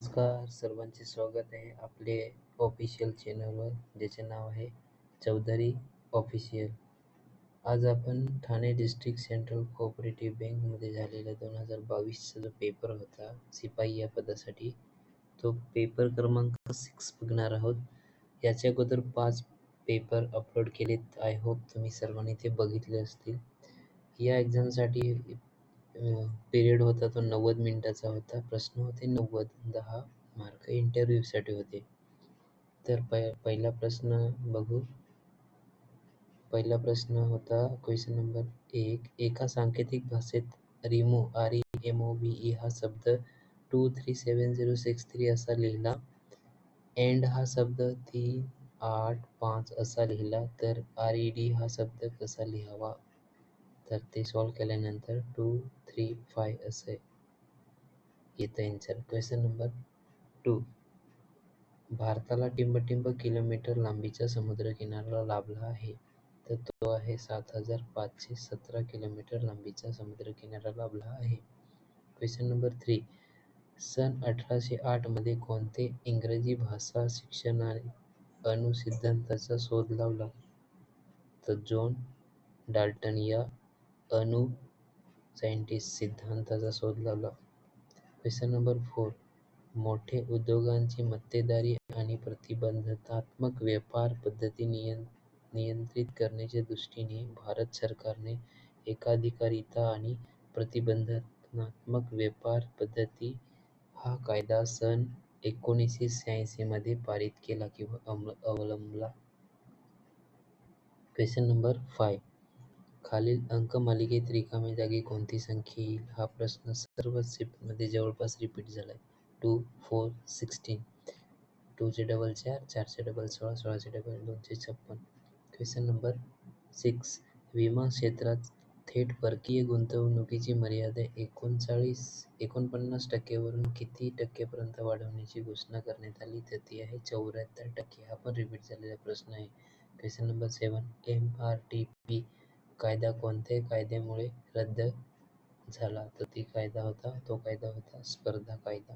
नमस्कार सर्वांचे स्वागत आहे आपले ऑफिशियल चॅनलवर ज्याचे नाव आहे चौधरी ऑफिशियल आज आपण ठाणे डिस्ट्रिक्ट सेंट्रल कोऑपरेटिव्ह बँकमध्ये झालेला दोन हजार बावीसचा जो पेपर होता शिपाई या पदासाठी तो पेपर क्रमांक सिक्स बघणार आहोत. याच्या अगोदर पाच पेपर अपलोड केलेत. आय होप तुम्ही सर्वांनी ते बघितले असतील. या एक्झामसाठी पिरियड होता तो नव्वद मिनिटाचा होता. प्रश्न होते नव्वद दहा मार्क इंटरव्ह्यूसाठी होते. तर पहिला प्रश्न बघू. पहिला प्रश्न होता क्वेश्चन नंबर एक. एका सांकेतिक भाषेत रिमू R E M O B E हा शब्द two three seven zero six three असा लिहिला. एंड हा शब्द तीन आठ पाच असा लिहिला. तर आर ई डी हा शब्द कसा लिहावा? तर ते सॉल्व केल्यानंतर टू थ्री फाय असे येतं आन्सर क्वेश्चन नंबर टू भारताला टिंबटिंब किलोमीटर लांबीचा समुद्रकिनारा लाभला आहे. तर तो आहे सात हजार पाचशे सतरा किलोमीटर लांबीचा समुद्रकिनारा लाभला आहे. क्वेश्चन नंबर थ्री सन अठराशे आठमध्ये कोणते इंग्रजी भाषा शिक्षणाने अनुसिद्धांताचा शोध लावला? तर जॉन डाल्टन या अनु सायंटिस्ट सिद्धांताचा शोध लावला. क्वेश्चन नंबर फोर मोठे उद्योगांची मक्तेदारी आणि प्रतिबंधात्मक व्यापार पद्धती नियंत्रित करण्याच्या दृष्टीने भारत सरकारने एकाधिकारिता आणि प्रतिबंधात्मक व्यापार पद्धती हा कायदा सन एकोणीसशे शहाऐंशी मध्ये पारित केला किंवा अवलंबला. क्वेश्चन नंबर फाय खालील अंकमालिकेत रिकाम्या जागी कोणती संख्या येईल? हा प्रश्न सर्व शिफ्टमध्ये जवळपास रिपीट झाला आहे टू फोर सिक्स्टीन. टूचे डबल चार चारशे डबल सोळा सोळाचे डबल दोनशे छप्पन. क्वेश्चन नंबर सिक्स विमा क्षेत्रात थेट परकीय गुंतवणुकीची मर्यादा एकोणचाळीस एकोणपन्नास टक्क्यावरून किती टक्क्यापर्यंत वाढवण्याची घोषणा करण्यात आली? तर ती आहे चौऱ्याहत्तर टक्के. हा पण रिपीट झालेला प्रश्न आहे. Question number seven M R T P कायदा कोणत्याही कायद्यामुळे रद्द झाला तर ती कायदा होता तो कायदा होता स्पर्धा कायदा.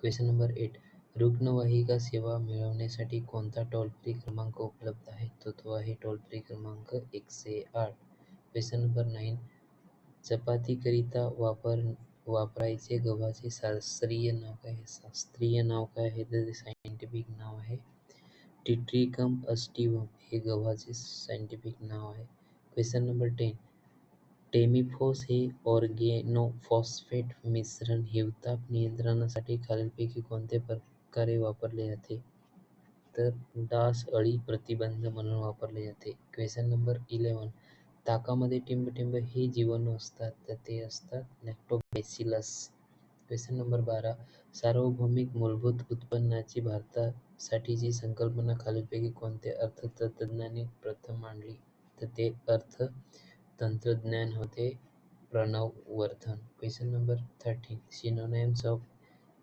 क्वेश्चन नंबर एट रुग्णवाहिका सेवा मिळवण्यासाठी कोणता टोल फ्री क्रमांक उपलब्ध आहे? तो तो आहे टोल फ्री क्रमांक एकशे आठ. क्वेश्चन नंबर नाईन चपातीकरिता वापर वापरायचे गव्हाचे शास्त्रीय नाव काय आहे? शास्त्रीय नाव काय आहे? तर सायंटिफिक नाव आहे. टिट्रिकम अस्टिवम हे गव्हाचे सायंटिफिक नाव आहे. Question number ten. टेमिफोस हे ऑर्गेनोफॉस्फेट मिश्रण हिवताप नियंत्रणासाठी खालीलपैकी कोणत्या प्रकारे वापरले जाते? तर डास अळी प्रतिबंध म्हणून वापरले जाते. क्वेश्चन नंबर इलेवन ताकामध्ये टिंबटिंब हे जीवाणू असतात तर ते असतात लॅक्टोबॅसिलस क्वेश्चन नंबर बारा. सार्वभौमिक मूलभूत उत्पन्नाची भारतासाठीची संकल्पना खालीलपैकी कोणत्या अर्थतज्ज्ञांनी प्रथम मांडली. ते अर्थ तंत्रज्ञान होते. Pranav Vardhan. Question number thirteen synonyms of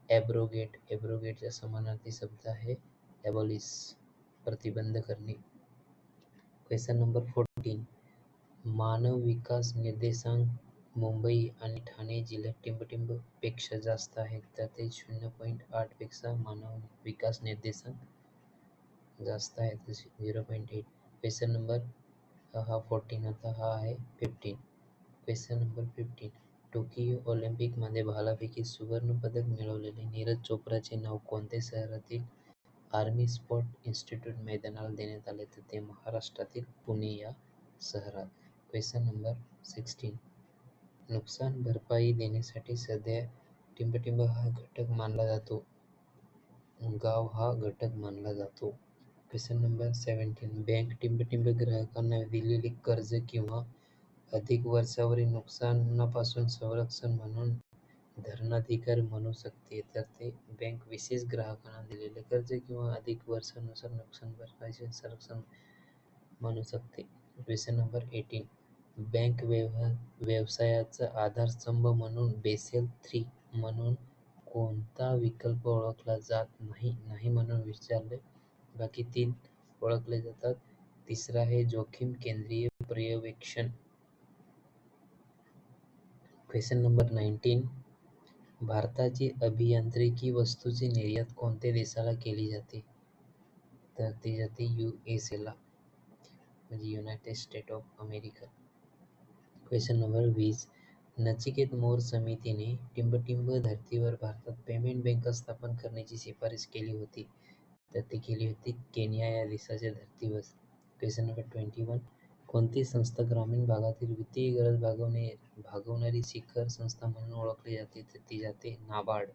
abrogate ॲब्रोगेटचा समानार्थी शब्द आहे. ॲबॉलिस प्रतिबंध करणे. क्वेश्चन नंबर फोर्टीन मानव विकास निर्देशांक मुंबई आणि ठाणे जिल्ह्यात टिंबटिंबपेक्षा जास्त आहेत. तर ते शून्य पॉईंट आठपेक्षा मानव विकास निर्देशांक जास्त आहेत. Zero point eight question number हा फोर्टीन आता हा आहे fifteen question number fifteen Tokyo ऑलिम्पिकमध्ये भालाफेकीत सुवर्णपदक मिळवलेले नीरज चोप्राचे नाव कोणत्या शहरातील आर्मी स्पोर्ट इन्स्टिट्यूट मैदानाला देण्यात आले तर ते महाराष्ट्रातील पुणे या शहरात. क्वेश्चन नंबर सिक्स्टीन नुकसान भरपाई देण्यासाठी सध्या टिंबटिंब हा घटक मानला जातो. गाव हा घटक मानला जातो. क्वेश्चन नंबर सेवन्टीन बँक टिंबटिंब ग्राहकांना दिलेले कर्ज किंवा अधिक वर्षावरील नुकसानापासून संरक्षण म्हणून धरणाधिकारी म्हणू शकते. तर ते बँक विशेष ग्राहकांना दिलेले कर्ज किंवा अधिक वर्षानुसार नुकसान भरपाईचे संरक्षण म्हणू शकते. Question number eighteen. बँक व्यवहार व्यवसायाचा आधारस्तंभ म्हणून बेसेल थ्री म्हणून कोणता विकल्प ओळखला जात नाही नाही म्हणून विचारले. बाकी तीन ओळखले जातात. तिसरा आहे जोखीम केंद्रीय पर्यवेक्षण. क्वेश्चन नंबर नाईन्टीन भारताची अभियांत्रिकी वस्तूची निर्यात कोणत्या देशाला केली जाते? तर ती जाते यू एस एला म्हणजे united state of America question number वीस. नचिकेत मोर समितीने टिंबटिंब धर्तीवर भारतात पेमेंट बँक स्थापन करण्याची शिफारस केली होती. तर ती केली होती केनिया या देशाच्या धर्तीवर. क्वेश्चन नंबर ट्वेंटी वन कोणती संस्था ग्रामीण भागातील वित्तीय गरज भागवणे भागवणारी शिखर संस्था म्हणून ओळखली जाते तर ती जाते NABARD.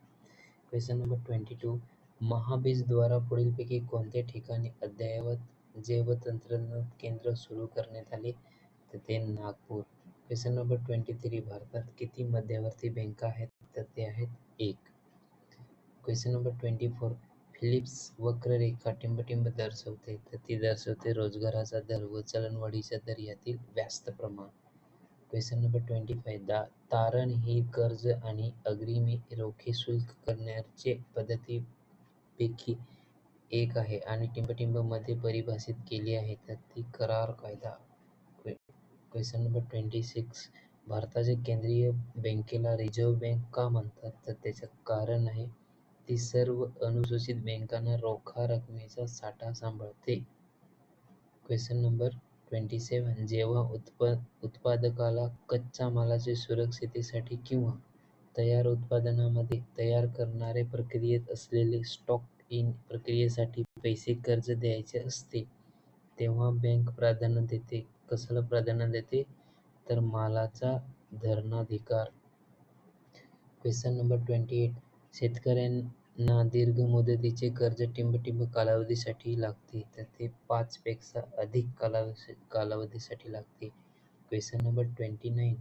Question number twenty two महाबीजद्वारा पुढीलपैकी कोणत्या ठिकाणी अद्ययावत जैवतंत्रज्ञान केंद्र सुरू करण्यात आले तर ते Nagpur. Question number twenty three भारतात किती मध्यवर्ती बँका आहेत तर ते आहेत एक. क्वेश्चन नंबर ट्वेंटी फोर लिप्स वक्ररेखा टिंबटिंब दर्शवते. तर ती दर्शवते रोजगाराचा दर व चलनवाढीचा दर यातील व्यस्त प्रमाण. क्वेश्चन नंबर ट्वेंटी फाय दा तारण ही कर्ज आणि अग्रिमी रोखे शुल्क करण्याचे पद्धतीपैकी एक आहे आणि टिंबटिंबमध्ये परिभाषित केली आहे तर ती करार कायदा. क्वेश्चन नंबर ट्वेंटी सिक्स भारताच्या केंद्रीय बँकेला रिझर्व्ह बँक का म्हणतात? तर त्याचं कारण आहे ती सर्व अनुसूचित बँकांना रोखा रकमेचा साठा सांभाळते. क्वेश्चन नंबर ट्वेंटी सेवन जेव्हा उत्पा उत्पादकाला कच्च्या मालाच्या सुरक्षिततेसाठी किंवा तयार उत्पादनामध्ये तयार करणारे प्रक्रियेत असलेले स्टॉक इन प्रक्रियेसाठी पैसे कर्ज द्यायचे असते तेव्हा बँक प्राधान्य देते. कशाला प्राधान्य देते? तर मालाचा धरणाधिकार. क्वेश्चन नंबर ट्वेंटी एट शेतकऱ्यांना दीर्घ मुदतीचे कर्ज टिंबटिंब कालावधीसाठी लागते तर ते पाचपेक्षा अधिक कालावधी कालावधीसाठी लागते. Question number twenty nine.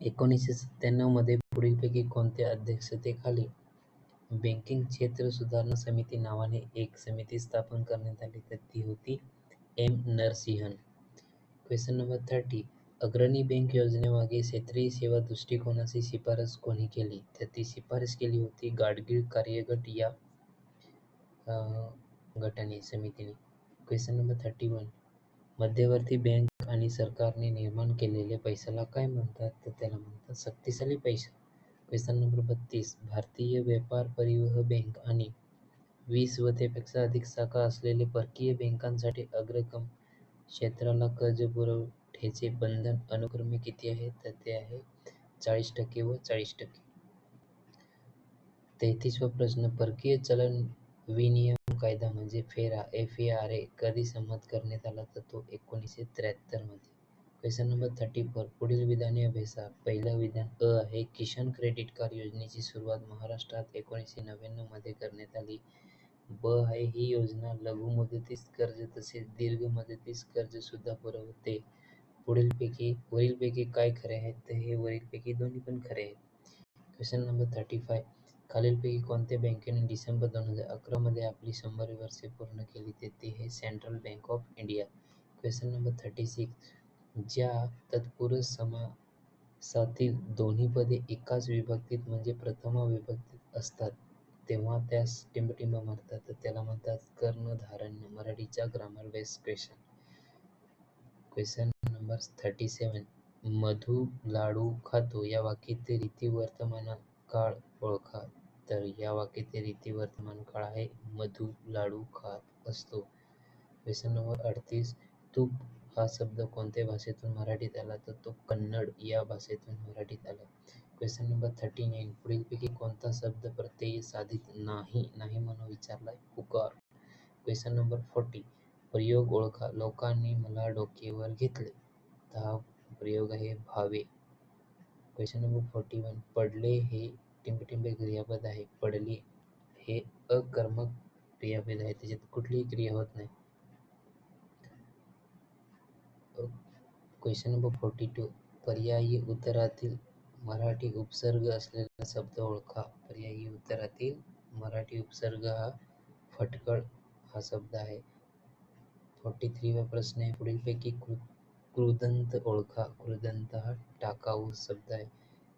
एकोणीसशे सत्त्याण्णवमध्ये पुढीलपैकी कोणत्या अध्यक्षतेखाली बँकिंग क्षेत्र सुधारणा समिती नावाने एक समिती स्थापन करण्यात आली तर ती होती M Narasimhan. Question number thirty. अग्रणी बँक योजनेमागे क्षेत्रीय सेवा दृष्टिकोनाची शिफारस कोणी केली? तर ती शिफारस केली होती गाडगीळ कार्यगट या गटाने समितीने. क्वेश्चन नंबर थर्टी वन मध्यवर्ती बँक आणि सरकारने निर्माण केलेल्या पैशाला काय म्हणतात? तर त्याला म्हणतात शक्तिशाली पैसा. क्वेश्चन नंबर बत्तीस. भारतीय व्यापार परिवहन बँक आणि वीस व त्यापेक्षा अधिक शाखा असलेल्या परकीय बँकांसाठी अग्रक्रम क्षेत्राला कर्ज पुरव याचे बंधन अनुक्रमे किती आहे तर ते आहे चाळीस टक्के व चाळीस टक्के. तेहतीसवा प्रश्न परकीय चलन विनियम कायदा म्हणजे फेरा एफ ए आर ए कधी संमत करण्यात आला तर तो एकोणीसशे त्र्याहत्तरमध्ये क्वेश्चन नंबर थर्टी फोर पुढील विधाने अभ्यासा पहिलं विधान अ आहे किसान क्रेडिट कार्ड योजनेची सुरुवात महाराष्ट्रात एकोणीसशे नव्याण्णवमध्ये करण्यात आली. ब आहे ही योजना लघु मुदतीस कर्ज तसेच दीर्घ मुदतीस कर्ज सुद्धा पुरवते. पुढीलपैकी वरीलपैकी काय खरे आहेत तर हे वरीलपैकी दोन्ही पण खरे आहेत. क्वेश्चन नंबर थर्टी फाय खालीलपैकी कोणत्या बँकेने डिसेंबर दोन हजार अकरामध्ये आपली शंभर वर्षे पूर्ण केली ते ते हे central bank of India question number thirty six ज्या तत्पुरुष समासातील दोन्ही पदे एकाच विभक्तीत म्हणजे प्रथम विभक्तीत असतात तेव्हा त्यास टिंबटिंब म्हणतात तर त्याला म्हणतात कर्णधारण्य मराठीच्या grammar base question question number thirty seven Madhu लाडू खातो या वाक्यातील रीती वर्तमान काळ ओळखा. तर या वाक्यातील रीती वर्तमान काळ आहे मधु लाडू खात असतो. व्यसन नंबर अडतीस. तूप हा शब्द कोणत्या भाषेतून मराठीत आला? तर तो कन्नड या भाषेतून मराठीत आला. क्वेश्चन नंबर थर्टी नाईन पुढीलपैकी कोणता शब्द प्रत्यय साधित नाही नाही म्हणून विचारलाय? पुकार. क्वेश्चन नंबर फोर्टी प्रयोग ओळखा. लोकांनी मला डोकेवर घेतले. तर प्रयोग आहे भावे। क्वेश्चन नंबर फोर्टी वन पडले हे टिंबटिंबे क्रियापद आहे. पडली हे अकर्मक क्रियापद आहे. त्याच्यात कुठलीही क्रिया होत नाही. क्वेश्चन नंबर फोर्टी टू पर्यायी उत्तरातील मराठी उपसर्ग शब्द ओळखा. पर्यायी उत्तरातील मराठी उपसर्ग हा फटकळ हा शब्द आहे. फोर्टी थ्रीवा प्रश्न आहे. पुढीलपैकी कृ कृदंत ओळखा कृदंत हा टाकाऊ शब्द आहे.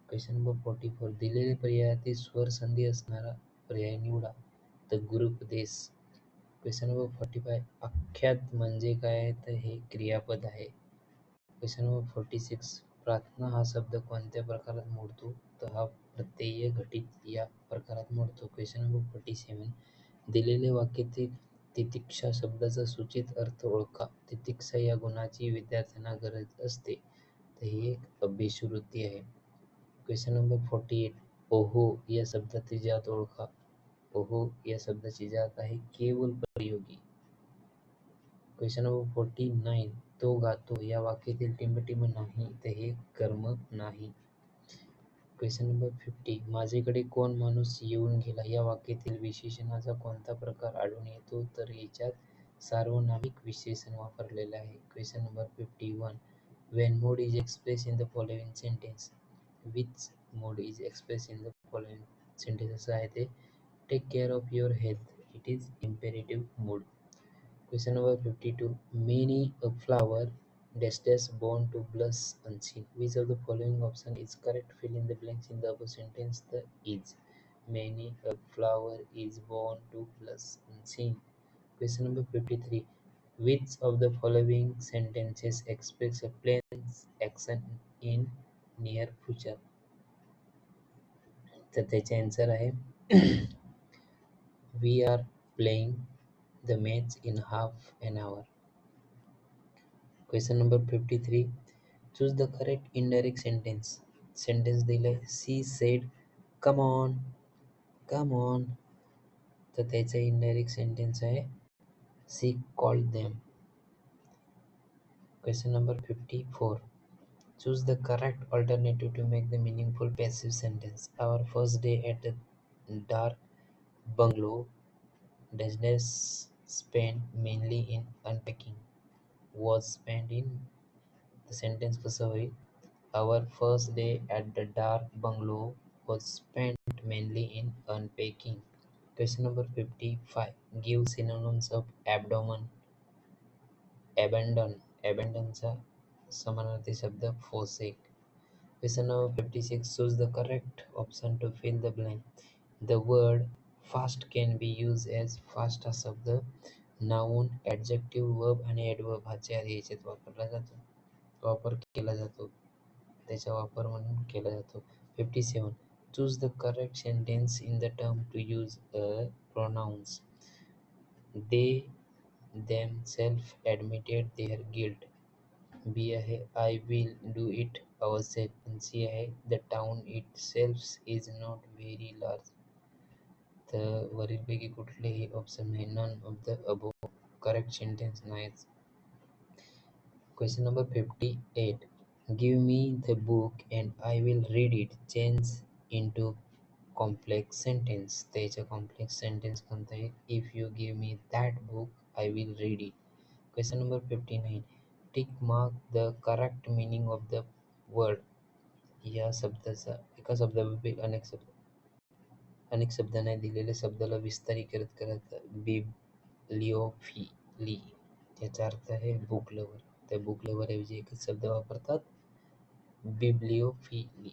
क्वेश्चन नंबर फोर्टी फोर दिलेल्या पर्यायातील स्वर संधी असणारा पर्याय निवडा. तर गुरुपदेश. क्वेश्चन नंबर फोर्टी फाय आख्यात म्हणजे काय? तर हे क्रियापद आहे. क्वेश्चन नंबर फोर्टी सिक्स प्रार्थना हा शब्द कोणत्या प्रकारात मोडतो? तर हा प्रत्यय घटित या प्रकारात मोडतो. क्वेश्चन नंबर फोर्टी सेवन दिलेले वाक्यातील तितिक्षा शब्दाचा सूचित अर्थ ओळखा. तितिक्षा या गुणाची विद्यार्थ्यांना गरज असते. तर ही एक अभिश्रुती आहे. क्वेश्चन नंबर फोर्टी एट ओहो या शब्दाची जात ओळखा. ओहो या शब्दाची जात आहे केवल प्रयोगी. क्वेश्चन नंबर फोर्टी नाईन तो गातो या वाक्यातील टिंबटिंब नाही तर हे कर्म नाही. क्वेश्चन नंबर फिफ्टी माझेकडे कोण माणूस येऊन गेला या वाक्यातील विशेषणाचा कोणता प्रकार आढळून येतो तर याच्यात सार्वनामिक विशेषण वापरलेले आहे question number fifty one when mode is express in the following sentence which mode is express in the following sentence असं आहे ते take care of your health it is imperative mood question number fifty two many a flower dash born to bless unseen which of the following option is correct fill in the blanks in the above sentence the is many a flower is born to bless unseen question number 53 which of the following sentences express a plain action in near future तर त्याचे answer आहे we are playing the match in half an hour Question number fifty three choose the correct indirect sentence sentence दिलं आहे she said come on come on तर त्याचा indirect sentence आहे she called them question number fifty four Choose the correct alternative to make the meaningful passive sentence. Our first day at the dark bungalow dash dash spent mainly in unpacking was spent in the sentence कसं होईल Our first day at the dark bungalow was spent mainly in unpacking. Question number 55. Give synonyms of abdomen. Abandon. Abandonचा समानार्थी शब्द forsake. Question number 56. Choose the correct option to fill the blank. The word fast can be used as fast हा शब्द Noun, adjective verb आणि adverb हा चार याच्यात वापरला जातो. वापर केला जातो. त्याचा वापर म्हणून केला जातो. Fifty seven choose the correct sentence in the term to use a pronouns they them self admitted their guilt B आहे I will do it our self C आहे the town itself is not very large तर वरीलपैकी कुठलेही option नाही none of the above correct sentence नाहीच question number fifty eight give me the book and I will read it change into complex sentence त्याच्या complex sentence कोणतं आहे if you give me that book I will read it question number fifty nine tick mark the correct meaning of the word या शब्दाचा एका शब्दापैकी अनेक शब्द अनेक शब्द नाही दिलेल्या शब्दाला विस्तारीकरित करत बिब्लिओफिली याचा अर्थ आहे बुक लवर त्या बुक लवर ऐवजी एकच शब्द वापरतात bibliophily.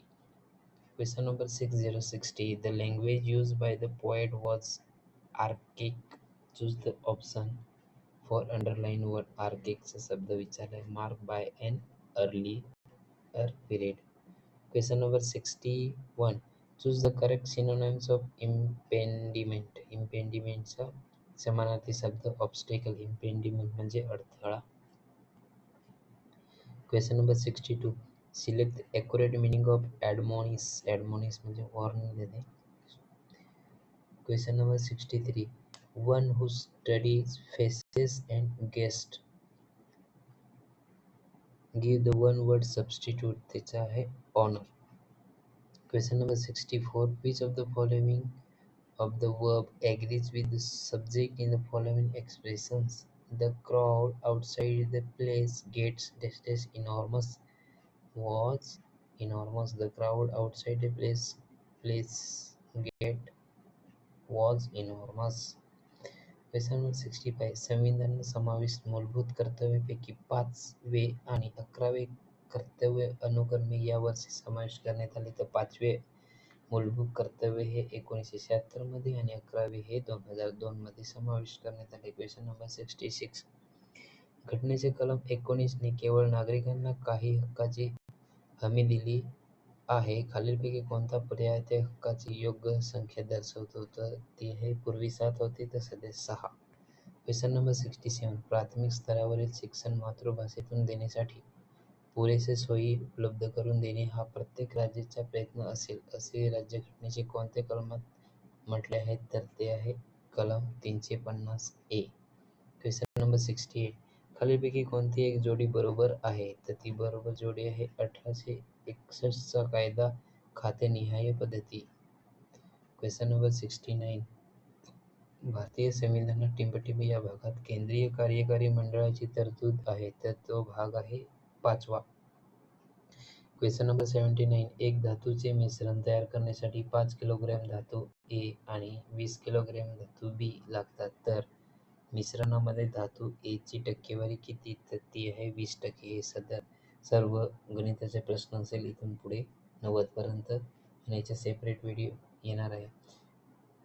Question number six zero sixty. The language use by the poet was archaic. Choose the option for underline वर आर्केकचा शब्द विचारलाय mark by an earlier period. Question number sixty one. Choose the correct synonyms of impediment इम्पेंडिमेंटचा समानार्थी शब्द obstacle impediment म्हणजे अडथळा. Question number sixty two select the accurate meaning of admonish admonish म्हणजे warning देणे. Question number sixty three one who studies faces and guest give the one word substitute त्याचा आहे honour Question number 64. Which of the following of the verb agrees with the subject in the following expressions? The crowd outside the place gets dash dash enormous was enormous. The crowd outside the place place get was enormous. Question number 65. संविधान समाविष्ट मूलभूत कर्तव्यापैकी पाचवे आणि अकरावे कर्तव्य अनुक्रमे या वर्षी समाविष्ट करण्यात आले. तर पाचवे मूलभूत कर्तव्य हे एकोणीसशे शहात्तरमध्ये आणि अकरावे हे दोन हजार दोनमध्ये समाविष्ट करण्यात आले. क्वेश्चन नंबर सिक्स्टी सिक्स घटनेचे कलम एकोणीसने केवळ नागरिकांना काही हक्काची हमी दिली आहे. खालीलपैकी कोणता पर्याय त्या हक्काची योग्य संख्या दर्शवतो? तर ती हे पूर्वी सात होती तर सध्या सहा. क्वेश्चन नंबर सिक्स्टी सेवन प्राथमिक स्तरावरील शिक्षण मातृभाषेतून देण्यासाठी पुरेसे सोयी उपलब्ध करून देणे हा प्रत्येक राज्याचा प्रयत्न असेल असे राज्यघटनेचे कोणत्या कलमात म्हटले आहे? तर ते आहे कलम तीनशे पन्नास A. Question number sixty eight. खालीलपैकी कोणती एक जोडी बरोबर आहे? तर ती बरोबर जोडी आहे अठराशे एकसष्टचा कायदा खातेनिहाय पद्धती. Question number sixty nine. भारतीय संविधानात टिंबटिंब या भागात केंद्रीय कार्यकारी मंडळाची तरतूद आहे तर तो भाग आहे पाचवा. क्वेश्चन नंबर सेव्हन्टी नाईन एक धातूचे मिश्रण तयार करण्यासाठी पाच किलोग्रॅम धातू ए आणि वीस किलोग्रॅम धातू बी लागतात. तर मिश्रणामध्ये धातू ए ची टक्केवारी किती? तर ती आहे वीस टक्के. हे सध्या सर्व गणिताचे प्रश्न असेल इथून पुढे नव्वदपर्यंत आणि याचे सेपरेट व्हिडिओ येणार आहे.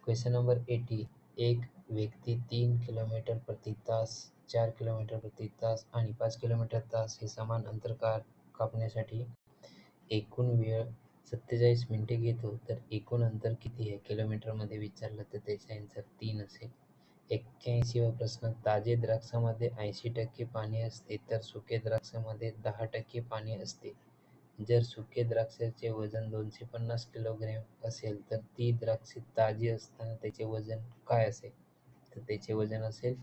क्वेश्चन नंबर एटी एक व्यक्ती तीन किलोमीटर प्रति तास चार किलोमीटर प्रति तास आणि पाच किलोमीटर तास हे समान अंतर कार कापण्यासाठी एकूण वेळ सत्तेचाळीस मिनिटे घेतो. तर एकूण अंतर किती आहे? किलोमीटरमध्ये विचारलं तर त्याचे आन्सर तीन असेल. एक्क्याऐंशीवा प्रश्न ताजे द्राक्षामध्ये ऐंशी टक्के पाणी असते तर सुके द्राक्षामध्ये दहा टक्के पाणी असते. जर सुके द्राक्षाचे वजन दोनशे पन्नास किलोग्रॅम असेल तर ती द्राक्षे ताजी असताना त्याचे वजन काय असेल? तर त्याचे वजन असेल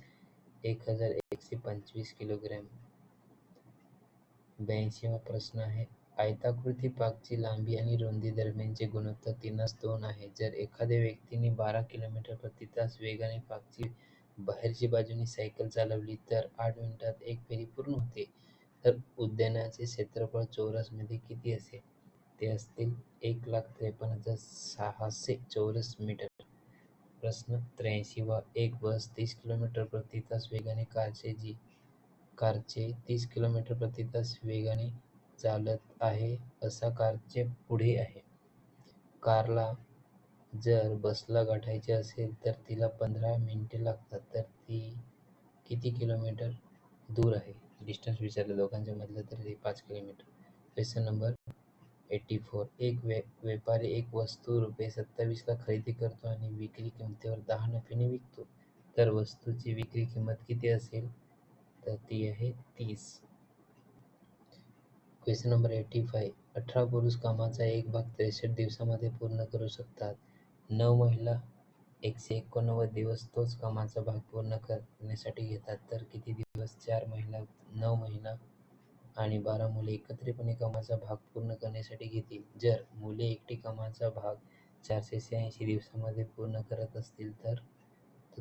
एक हजार एकशे पंचवीस किलोग्रॅम. ब्याऐंशीवा प्रश्न आहे. आयताकृती पाकची लांबी आणि रुंदी दरम्यानचे गुणोत्तर तीनास दोन आहे. जर एखाद्या व्यक्तीने बारा किलोमीटर प्रति तास वेगाने पाकची बाहेरची बाजूने सायकल चालवली तर आठ मिनिटात एक फेरी पूर्ण होते. तर उद्यानाचे क्षेत्रफळ चौरसमध्ये किती असेल? ते असतील एक लाख त्रेपन्न हजार सहाशे चौरस मीटर. प्रश्न त्र्याऐंशी वा एक बस तीस किलोमीटर प्रति तास वेगाने कारचे जी कारचे तीस किलोमीटर प्रति तास वेगाने चालत आहे असा कारचे पुढे आहे. कारला जर बसला गाठायचे असेल तर तिला पंधरा मिनिटे लागतात तर ती किती किलोमीटर दूर आहे? डिस्टन्स विचारलं दोघांच्या मधलं तर ते पाच kilometre. Question number eighty four एक वे व्यापारी एक वस्तू रुपये सत्तावीसला खरेदी करतो आणि विक्री किमतीवर दहा नफ्याने विकतो. तर वस्तूची विक्री किंमत किती असेल? तर ती आहे तीस. क्वेश्चन नंबर एटी फाय अठरा पुरुष कामाचा एक भाग त्रेसष्ट दिवसामध्ये पूर्ण करू शकतात. नऊ महिला एकशे एकोणनव्वद दिवस तोच कामाचा भाग पूर्ण करण्यासाठी घेतात. तर किती दिवस? चार महिला नऊ महिना आणि बारा मुले एकत्रितपणे कामाचा भाग पूर्ण करण्यासाठी घेतील. जर मुले एकटी कामाचा भाग चारशे शहाऐंशी दिवसामध्ये पूर्ण करत असतील तर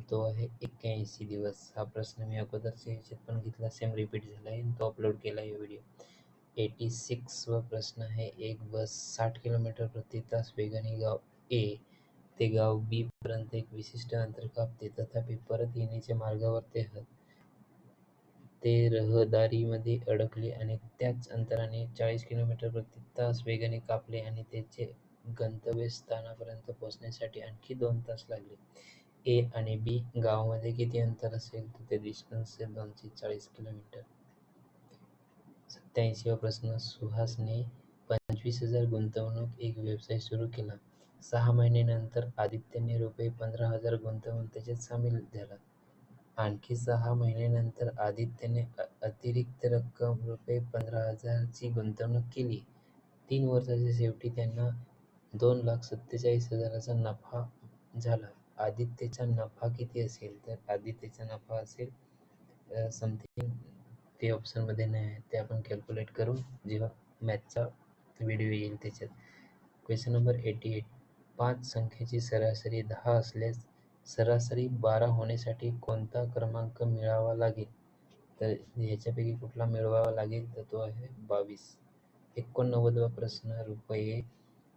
तो आहे एक्क्याऐंशी दिवस. हा प्रश्न मी अगोदरच्या ह्याच्यात पण घेतला सेम रिपीट झाला आहे आणि तो अपलोड केला आहे व्हिडिओ एटी सिक्स व प्रश्न आहे एक बस साठ किलोमीटर प्रति तास वेगाने गाव ए ते गाव बी पर्यंत एक विशिष्ट अंतर कापते. तथापि परत येण्याच्या मार्गावर ते हत ते रहदारीमध्ये अडकले आणि त्याच अंतराने चाळीस किलोमीटर प्रति तास वेगाने कापले आणि त्याचे गंतव्यस्थानापर्यंत पोहोचण्यासाठी आणखी दोन तास लागले. ए आणि बी गावामध्ये किती अंतर असेल तर ते डिस्टन्स असेल दोनशे चाळीस किलोमीटर. सत्याऐंशी व प्रश्न. सुहासने पंचवीस हजार गुंतवणूक एक व्यवसाय सुरू केला. सहा महिन्यानंतर आदित्यने रुपये पंधरा हजार गुंतवून त्याच्यात सामील झाला. आणखी सहा महिन्यानंतर आदित्यने अतिरिक्त रक्कम रुपये पंधरा हजारची गुंतवणूक केली. तीन वर्षाच्या शेवटी त्यांना दोन लाख सत्तेचाळीस हजाराचा नफा झाला. आदित्यचा नफा किती असेल तर आदित्यचा नफा असेल समथिंग ते ऑप्शनमध्ये नाही आहे. ते आपण कॅल्क्युलेट करू जेव्हा मॅथचा व्हिडिओ येईल त्याच्यात. क्वेश्चन नंबर एटी एट पाच संख्येची सरासरी दहा असल्यास सरासरी बारा होण्यासाठी कोणता क्रमांक मिळावा लागेल? तर ह्याच्यापैकी कुठला मिळवावा लागेल? तर तो आहे बावीस. एकोणनव्वदवा प्रश्न रुपये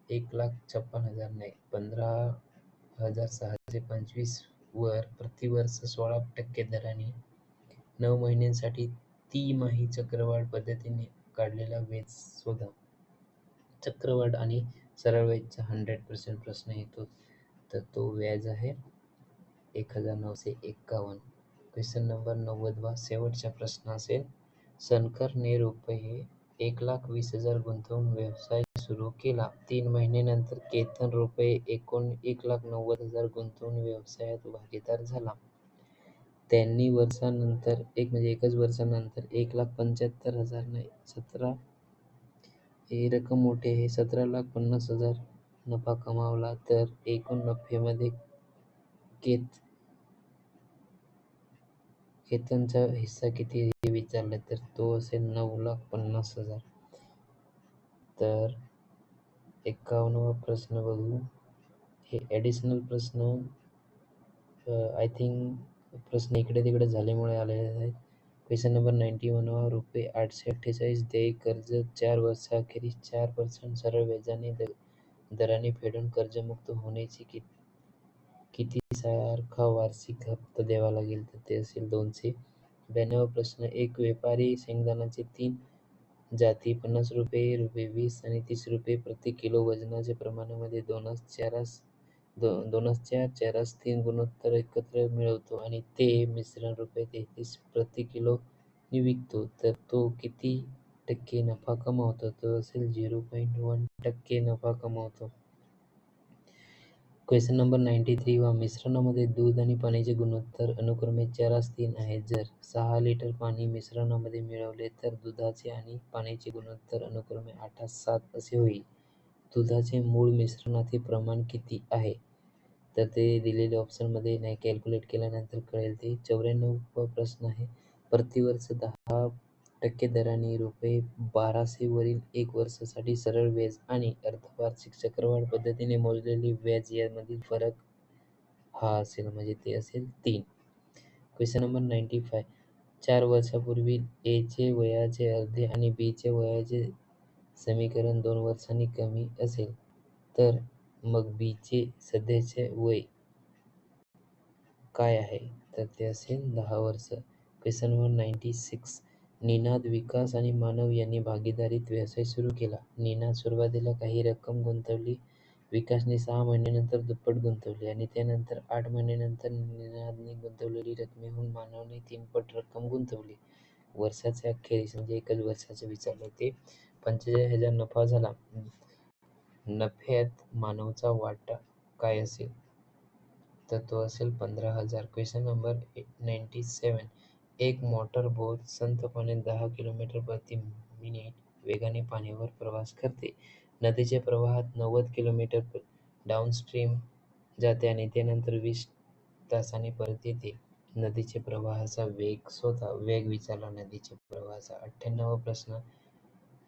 एक लाख छप्पन हजार नाही पंधरा हजार सहाशे पंचवीस वर प्रतिवर्ष सोळा टक्के दराने नऊ महिन्यांसाठी तिमाही चक्रवाढ पद्धतीने काढलेला व्याज शोधा. चक्रवाढ आणि सरळ वेजचा हंड्रेड पर्सेंट प्रश्न येतो. तर तो व्याज आहे एक हजार नऊशे एक्कावन्न क्वेश्चन नंबर नव्वदवा शेवटचा प्रश्न असेल सनकरने रुपये एक लाख वीस हजार गुंतवून व्यवसाय सुरू केला. तीन महिन्यानंतर केतन रुपये एकूण एक लाख नव्वद हजार गुंतवून व्यवसायात भागीदार झाला. त्यांनी वर्षानंतर एक म्हणजे एकच वर्षानंतर एक लाख पंच्याहत्तर हजार नाही सतरा ही रक्कम मोठी आहे सतरा लाख पन्नास हजार नफा कमावला तर एकूण नफ्यामध्ये केत केतनचा हिस्सा किती हे विचारलं तर तो असेल नऊ लाख पन्नास हजार. तर एकावन्नवा प्रश्न बघू. हे ॲडिशनल प्रश्न आय थिंक प्रश्न इकडे तिकडे झाल्यामुळे आलेले आहेत. क्वेश्चन नंबर नाईन्टी वनवा रुपये आठशे अठ्ठेचाळीस देय कर्ज चार वर्षाखेरीस चार पर्सेंट सरळ व्याजाने दराने फेडून कर्जमुक्त होण्याची कि किती सारखा वार्षिक हप्ता द्यावा लागेल तर ते असेल दोनशे ब्याण्णव प्रश्न एक व्यापारी शेंगदाण्याचे तीन जाती पन्नास रुपये रुपये वीस आणि तीस रुपये प्रति किलो वजनाच्या प्रमाणामध्ये दोनास चारास दो दोनास चार चारास तीन गुणोत्तर एकत्र मिळवतो आणि ते मिश्रण रुपये तेहतीस प्रति किलोने विकतो. तर तो किती टक्के नफा कमावतो? तो असेल झिरो पॉईंट वन टक्के नफा कमावतो. क्वेश्चन नंबर नाईन्टी थ्री वा मिश्रणामध्ये दूध आणि पाण्याचे गुणोत्तर अनुक्रमे चारास तीन आहेत. जर सहा लिटर पाणी मिश्रणामध्ये मिळवले तर दुधाचे आणि पाण्याचे गुणोत्तर अनुक्रमे आठ सात असे होईल. दुधाचे मूळ मिश्रणाचे प्रमाण किती आहे? तर ते दिलेल्या ऑप्शनमध्ये नाही. कॅल्क्युलेट केल्यानंतर कळेल ते. चौऱ्याण्णव प्रश्न आहे. प्रतिवर्ष दहा टक्के दराने रुपये बाराशे वरील एक वर्षासाठी सरळ व्याज आणि अर्धवार्षिक चक्रवाढ पद्धतीने मोजलेले व्याज यामधील फरक हा असेल म्हणजे ते असेल तीन. Question number ninety five. चार वर्षापूर्वी एचे वयाचे अर्धे आणि बीचे वयाचे समीकरण दोन वर्षांनी कमी असेल तर मग बीचे सध्याचे वय काय आहे? तर ते असेल दहा वर्ष. Question number ninety six. Ninad Vikas आणि मानव यांनी भागीदारीत व्यवसाय सुरू केला. निनाद सुरुवातीला काही रक्कम गुंतवली. विकासने सहा महिन्यानंतर दुप्पट गुंतवली आणि त्यानंतर आठ महिन्यानंतर निनादने गुंतवलेली रकमेहून मानवने तीनपट रक्कम गुंतवली. वर्षाच्या अखेरीस म्हणजे एकच वर्षाचे विचारले ते पंचेचाळीस हजार नफा झाला. नफ्यात मानवचा वाटा काय असेल? तर तो असेल पंधरा हजार. क्वेश्चन नंबर नाईन्टी सेवन एक मोटर बोट संथपणे दहा किलोमीटर प्रति मिनिट वेगाने पाण्यावर प्रवास करते. नदीच्या प्रवाहात नव्वद किलोमीटर डाऊनस्ट्रीम जाते आणि त्यानंतर वीस तासाने परत येते. नदीच्या प्रवाहाचा वेग शोधा वेग विचारला नदीच्या प्रवाहाचा अठ्ठ्याण्णव प्रश्न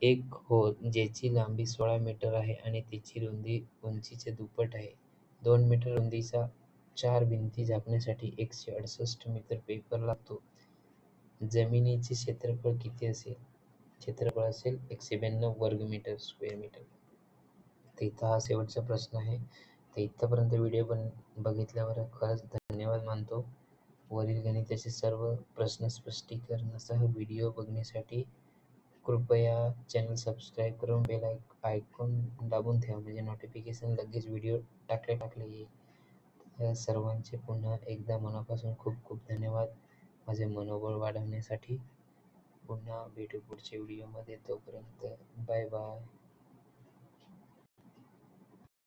एक होल ज्याची लांबी सोळा मीटर आहे आणि तिची रुंदी उंचीच्या दुप्पट आहे. दोन मीटर रुंदीचा चार भिंती झाकण्यासाठी एकशे अडुसष्ट मीटर पेपर लागतो. जमिनीचे क्षेत्रफळ किती असेल? क्षेत्रफळ असेल एकशे ब्याण्णव वर्ग मीटर स्क्वेअर मीटर तर इथं हा शेवटचा प्रश्न आहे. तर इथंपर्यंत व्हिडिओ बन बघितल्यावर खरंच धन्यवाद मानतो. वरील गणिताचे सर्व प्रश्न स्पष्टीकरणासह व्हिडिओ बघण्यासाठी कृपया चॅनल सबस्क्राईब करून बेल आयक आयकॉन दाबून ठेवा. म्हणजे नोटिफिकेशन लगेच व्हिडिओ टाकले टाकले येईल सर्वांचे पुन्हा एकदा मनापासून खूप खूप धन्यवाद. माझे मनोबळ वाढवण्यासाठी पुन्हा भेटू पुढच्या व्हिडिओमध्ये तोपर्यंत बाय बाय